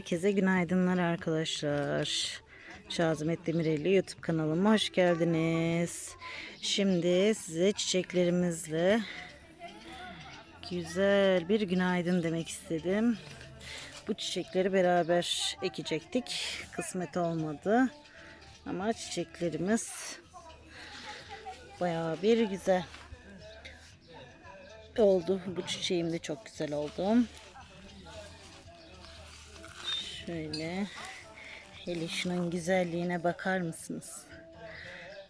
Herkese günaydınlar arkadaşlar. Şazimet Demireli YouTube kanalıma hoş geldiniz. Şimdi size çiçeklerimizle güzel bir günaydın demek istedim. Bu çiçekleri beraber ekecektik. Kısmet olmadı. Ama çiçeklerimiz bayağı bir güzel oldu. Bu çiçeğim de çok güzel oldu. Şöyle. Hele şunun güzelliğine bakar mısınız?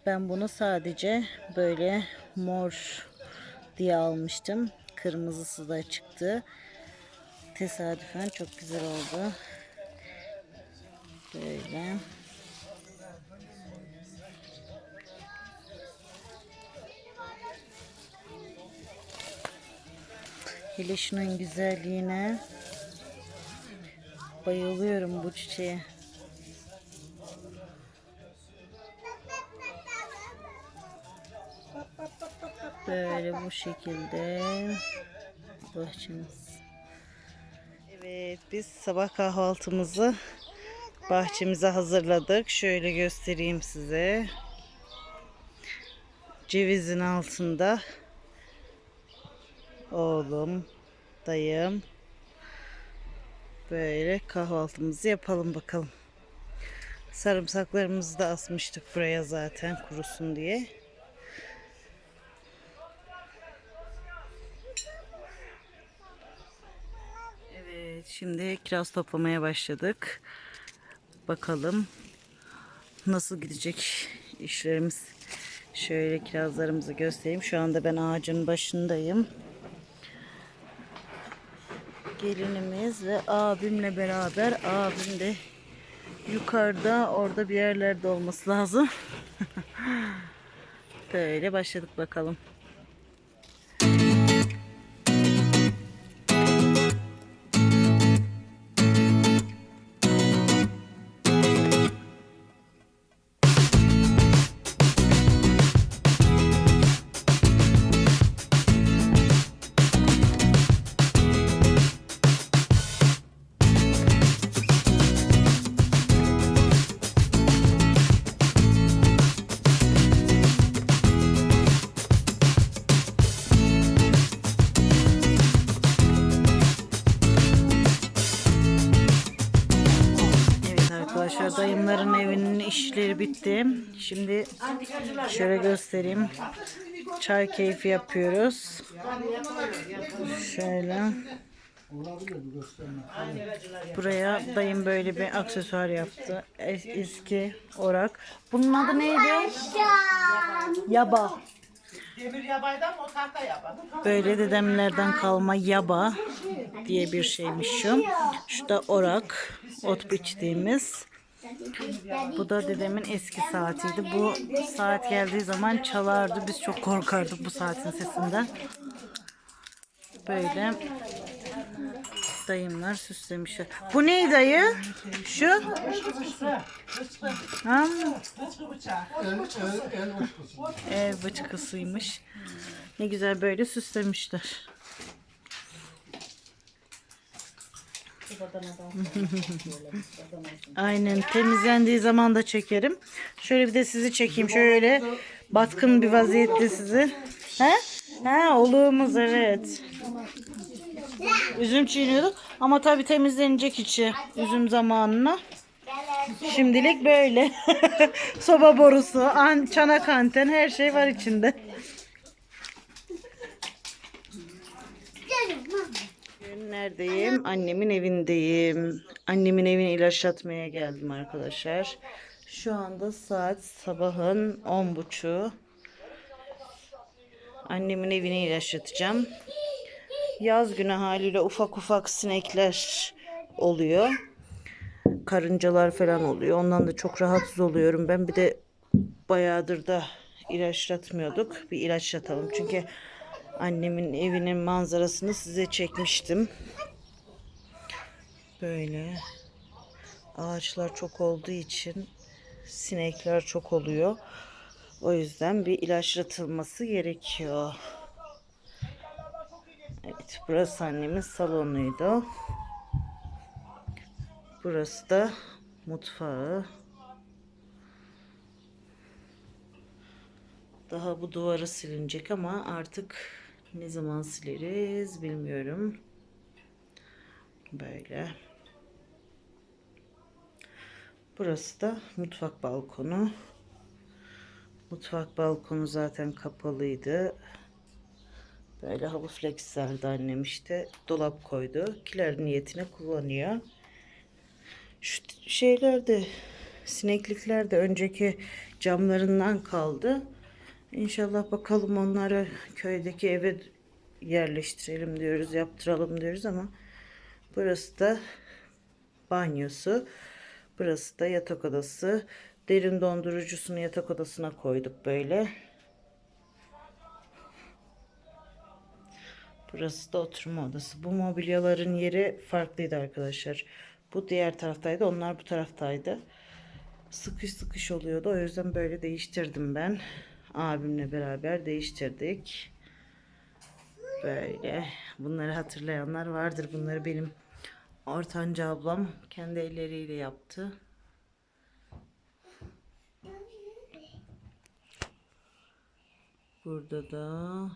Ben bunu sadece böyle mor diye almıştım. Kırmızısı da çıktı. Tesadüfen çok güzel oldu. Böyle. Hele şunun güzelliğine. Bayılıyorum bu çiçeğe. Böyle bu şekilde bahçemiz. Evet biz sabah kahvaltımızı bahçemize hazırladık. Şöyle göstereyim size. Cevizin altında oğlum, dayım, Böyle kahvaltımızı yapalım bakalım. Sarımsaklarımızı da asmıştık buraya zaten kurusun diye. Evet şimdi kiraz toplamaya başladık. Bakalım nasıl gidecek işlerimiz. Şöyle kirazlarımızı göstereyim. Şu anda ben ağacın başındayım gelinimiz ve abimle beraber abim de yukarıda orada bir yerlerde olması lazım. Böyle başladık bakalım. Evinin işleri bitti. Şimdi şöyle göstereyim. Çay keyfi yapıyoruz. Şöyle. Buraya dayım böyle bir aksesuar yaptı. Es- Eski orak. Bunun adı neydi? Yaba. Demir yabaydan o tahta yaban. Böyle dedemlerden kalma yaba diye bir şeymiş şu. Şu da orak, ot biçtiğimiz. Bu da dedemin eski saatiydi. Bu saat geldiği zaman çalardı. Biz çok korkardık bu saatin sesinden. Böyle dayımlar süslemişler. Bu ne dayı? Şu? Ha? Ev bıçkısıymış. Ne güzel böyle süslemişler. Aynen temizlendiği zaman da çekerim. Şöyle bir de sizi çekeyim. Şöyle batkın bir vaziyette sizi. He? Ha oluğumuz evet. Üzüm çiğniyorduk ama tabii temizlenecek içi üzüm zamanına. Şimdilik böyle. Soba borusu, an, çanak anten her şey var içinde. Neredeyim? Annemin evindeyim. Annemin evini ilaçlatmaya geldim arkadaşlar. Şu anda saat sabahın on buçuğu. Annemin evini ilaçlatacağım. Yaz günü haliyle ufak ufak sinekler oluyor. Karıncalar falan oluyor. Ondan da çok rahatsız oluyorum. Ben bir de bayağıdır da ilaçlatmıyorduk. Bir ilaçlatalım. Çünkü annemin evinin manzarasını size çekmiştim. Böyle ağaçlar çok olduğu için sinekler çok oluyor. O yüzden bir ilaçlatılması gerekiyor. Evet, burası annemin salonuydu. Burası da mutfağı. Daha bu duvarı silinecek ama artık ne zaman sileriz bilmiyorum. Böyle. Burası da mutfak balkonu. Mutfak balkonu zaten kapalıydı. Böyle halı flex serdi annem işte. Dolap koydu. Kiler niyetine kullanıyor. Şu şeyler de sineklikler de önceki camlarından kaldı. İnşallah bakalım onları köydeki eve yerleştirelim diyoruz, yaptıralım diyoruz ama burası da banyosu. Burası da yatak odası. Derin dondurucusunu yatak odasına koyduk böyle. Burası da oturma odası. Bu mobilyaların yeri farklıydı arkadaşlar. Bu diğer taraftaydı. Onlar bu taraftaydı. Sıkış sıkış oluyordu. O yüzden böyle değiştirdim ben. Abimle beraber değiştirdik. Böyle. Bunları hatırlayanlar vardır. Bunları benim ortanca ablam kendi elleriyle yaptı. Burada da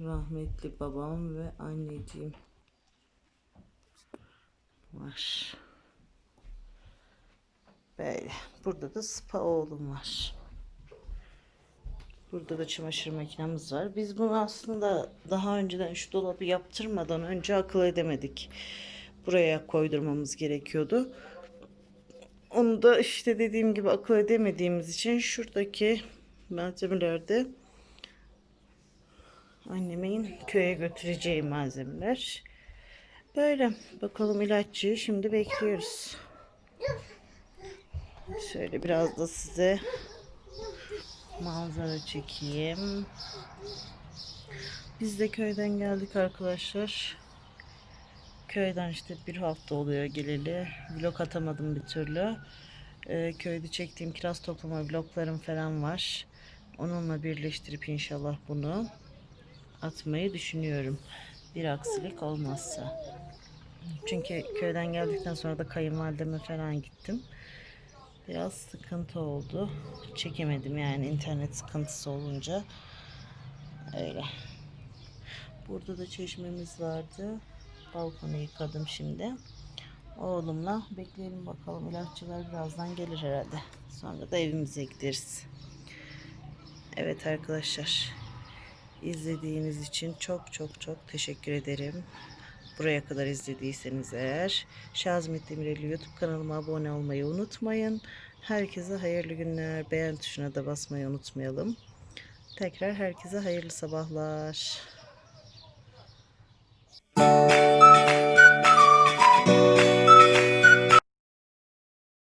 rahmetli babam ve anneciğim var. Böyle. Burada da spa oğlum var. Burada da çamaşır makinemiz var. Biz bunu aslında daha önceden şu dolabı yaptırmadan önce akıl edemedik. Buraya koydurmamız gerekiyordu. Onu da işte dediğim gibi akıl edemediğimiz için şuradaki malzemelerde annemin köye götüreceği malzemeler. Böyle bakalım ilaççıyı şimdi bekliyoruz. Şöyle biraz da size manzara çekeyim. Biz de köyden geldik arkadaşlar. Köyden işte bir hafta oluyor geleli. Vlog atamadım bir türlü. Ee, köyde çektiğim kiraz toplama vloglarım falan var. Onunla birleştirip inşallah bunu atmayı düşünüyorum. Bir aksilik olmazsa. Çünkü köyden geldikten sonra da kayınvalideme falan gittim. Biraz sıkıntı oldu. Çekemedim yani internet sıkıntısı olunca. Öyle. Burada da çeşmemiz vardı. Balkonu yıkadım şimdi. Oğlumla bekleyelim bakalım. İlaççılar birazdan gelir herhalde. Sonra da evimize gideriz. Evet arkadaşlar. İzlediğiniz için çok çok çok teşekkür ederim. Buraya kadar izlediyseniz eğer Şazmet Demireli YouTube kanalıma abone olmayı unutmayın. Herkese hayırlı günler. Beğen tuşuna da basmayı unutmayalım. Tekrar herkese hayırlı sabahlar. Müzik